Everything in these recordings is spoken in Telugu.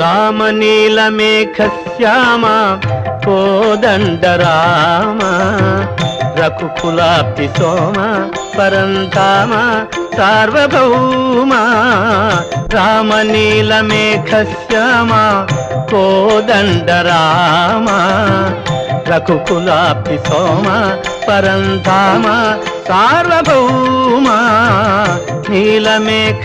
రామనీలమేఘశ్యామ కోదండ రామ రఘుకులాప్తి సోమ పరంతామ సార్వభౌమ రామనీలమేఘశ్యామ కోదండ రామ రఘుకులాప్తి సోమ పరంతామ సార్వభౌమ నీలమేఘ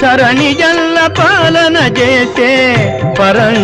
చరణి జల్ల పాలన చేసే పరం